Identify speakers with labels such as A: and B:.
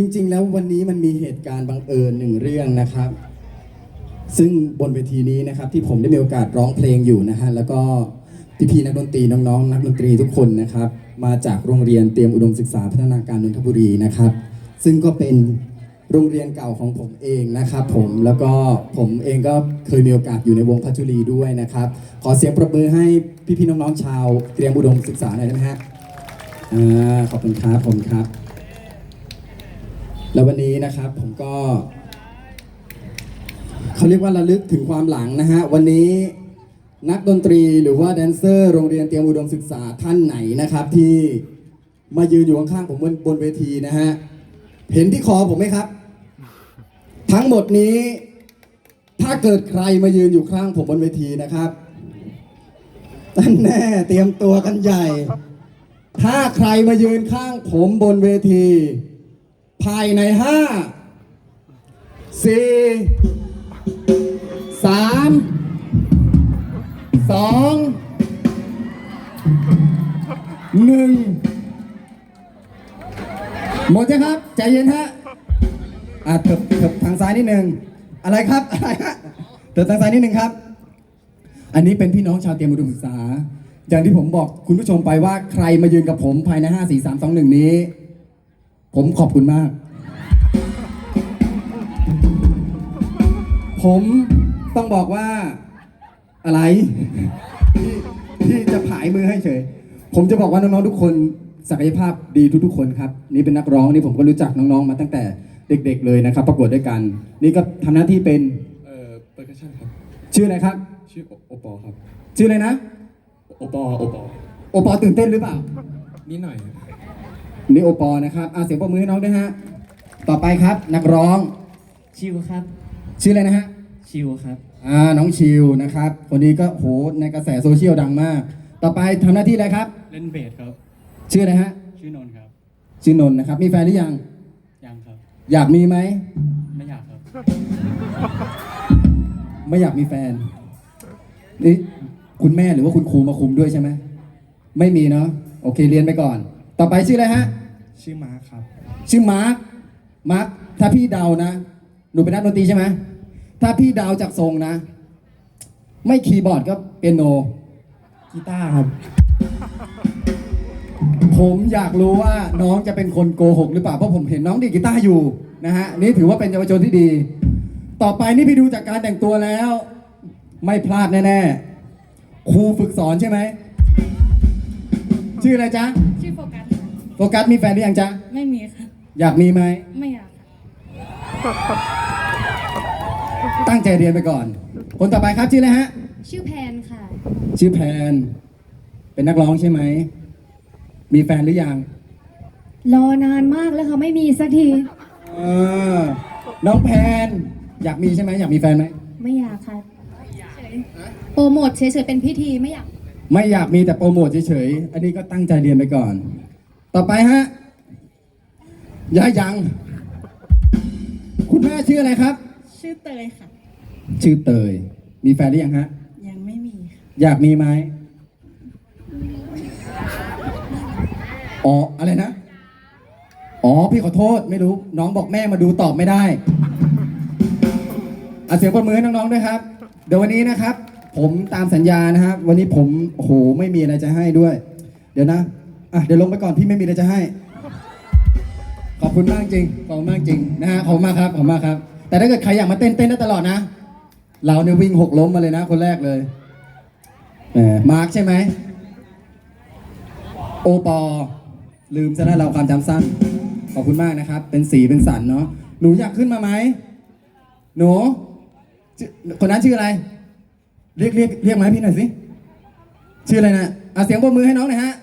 A: จริง ๆ แล้ววันนี้มันมีเหตุการณ์บังเอิญหนึ่งเรื่องนะครับ ซึ่งบนเวทีนี้นะครับที่ผมได้มีโอกาสร้องเพลงอยู่นะฮะแล้วก็พี่ๆนักดนตรีน้องๆ นักดนตรีทุกคนนะครับ มาจากโรงเรียนเตรียมอุดมศึกษาพัฒนาการนนทบุรีนะครับ ซึ่งก็เป็นโรงเรียนเก่าของผมเองนะครับ ผมแล้วก็ผมเองก็เคยมีโอกาสอยู่ในวงพัชรีด้วยนะครับ ขอเสียงปรบมือให้พี่ๆน้องๆชาวเตรียมอุดมศึกษาหน่อยได้ไหมฮะอ่าขอบคุณครับผมครับ แล้ววันนี้นะครับผมก็เขาเรียกว่าระลึกถึงความหลังนะฮะวันนี้นักดนตรีหรือว่าแดนเซอร์ โรงเรียนเตรียมอุดมศึกษาท่านไหนนะครับ ที่มายืนอยู่ข้างๆผมบนบนเวทีนะฮะเห็นที่คอผมไหมครับ ทั้งหมดนี้ ถ้าเกิดใครมายืนอยู่ข้างผมบนเวทีนะครับท่านแน่เตรียมตัวกันใหญ่ ถ้าใครมายืนข้างผมบนเวที ภายในห้าสี่สามสองหนึ่งหมดใช่ครับ ใจเย็นฮะอะเถิบเถิบทางซ้ายนิดนึง อะไรครับ อะไรฮะเถิบทางซ้ายนิดนึงครับ อันนี้เป็นพี่น้องชาวเตรียมอุดมศึกษา อย่างที่ผมบอกคุณผู้ชมไปว่าใครมายืนกับผมภายใน 5 4 3 2 1 นี้ ผมขอบคุณมาก ผมต้องบอกว่าอะไรที่ที่จะผายมือให้เฉย ผมจะบอกว่าน้องๆทุกคนศักยภาพดีทุกๆคนครับ นี่เป็นนักร้องนี่ผมก็รู้จักน้องๆมาตั้งแต่เด็ก ๆ เลยนะครับ ประกวดด้วยกัน นี่ก็ทำหน้าที่เป็น
B: เอ่อเปอร์คัชชั่นครับ
A: ชื่ออะไรครับ
B: ชื่อโอโอปอครับ
A: ชื่ออะไรนะ
B: โอปอโอปอ
A: โอปอตื่นเต้นหรือเปล่า
B: นิดหน่อยครับ
A: นี่โอปอนะครับอาเสียงปรบมือให้น้องด้วยฮะ ต่อไปครับนักร้อง
C: ชิวครับ
A: ชื่ออะไรนะฮะ
C: ชิวครับ
A: อ่า น้องชิวนะครับ คนนี้ก็โหในกระแสโซเชียลดังมาก ต่อไปทำหน้าที่อะไรครับ
C: เล่นเบสครับ
A: ชื่ออะไรฮะ
C: ชื่อนนท์ครับ
A: ชื่อนนท์นะครับ มีแฟนหรือยัง
C: ยังครับ
A: อยากมีไหม
C: ไม่อยากครับ
A: ไม่อยากมีแฟน นี่คุณแม่หรือว่าคุณครูมาคุมด้วยใช่ไหม ไม่มีเนาะ โอเค เรียนไปก่อน ต่อไปชื่ออะไรฮะ
B: ชื่อมาร์คครับ
A: ชื่อมาร์คมาร์คถ้าพี่เดานะ หนูเป็นนักดนตรีใช่ไหมถ้าพี่เดาจากทรงนะ ไม่คีย์บอร์ดก็เปียโน
B: กีตาร์ครับ
A: ผมอยากรู้ว่าน้องจะเป็นคนโกหกหรือเปล่า เพราะผมเห็นน้องดีดกีตาร์อยู่นะฮะนี่ถือว่าเป็นเยาวชนที่ดี ต่อไปนี่พี่ดูจากการแต่งตัวแล้ว ไม่พลาดแน่ๆครูฝึกสอนใช่ไหม ชื่ออะไรจ๊ะ
D: ชื่อโฟกัสค่ะ
A: โฟกัสมีแฟนหรือยังจ๊ะ
D: ไม่มีค่ะ
A: อยากมีไหม
D: ไม่อยากค่ะ
A: ตั้งใจเรียนไปก่อน คนต่อไปครับชื่ออะไรฮะ
D: ชื่อแพนค่ะ
A: ชื่อแพน เป็นนักร้องใช่ไหม มีแฟนหรือยัง
D: รอนานมากแล้วค่ะไม่มีสักที
A: เออ น้องแพน อยากมีใช่ไหม อยากมีแฟนไหม
D: ไม่อยากค่ะเฉยโปรโมทเฉยๆเป็นพิธีไม่อยาก
A: ไม่อยากมีแต่โปรโมทเฉยๆ อันนี้ก็ตั้งใจเรียนไปก่อน ต่อไปฮะย้ายยัง คุณแม่ชื่ออะไรครับ
D: ชื่อเตยค่ะ
A: ชื่อเตย มีแฟนหรือยังฮะ
D: ยังไม่มีค่ะ
A: อยากมีไหมอ๋ออะไรนะ อ๋อ พี่ขอโทษไม่รู้ น้องบอกแม่มาดูตอบไม่ได้อาเสียงปรบมือให้น้องๆด้วยครับ เดี๋ยววันนี้นะครับ ผมตามสัญญานะครับ วันนี้ผมโอ้โหไม่มีอะไรจะให้ด้วย เดี๋ยวนะ อะเดี๋ยวลงไปก่อนพี่ไม่มีอะไรจะให้ ขอบคุณมากจริง ขอบคุณมากจริงนะฮะขอบคุณมากครับ ขอบคุณมากครับ แต่ถ้าเกิดใครอยากมาเต้นเต้นได้ตลอดนะ เราเนี่ยวิ่งหกล้มมาเลยนะ คนแรกเลยแหมมาร์คใช่ไหม โอปอ ลืมซะแล้วเราความจำสั้น ขอบคุณมากนะครับ เป็นสีเป็นสันเนาะ หนูอยากขึ้นมาไหม หนูชื่อคนนั้นชื่ออะไร เรียกเรียกเรียกมาให้พี่หน่อยสิ ชื่ออะไรนะอะเสียงปรบมือให้น้องหน่อยฮะ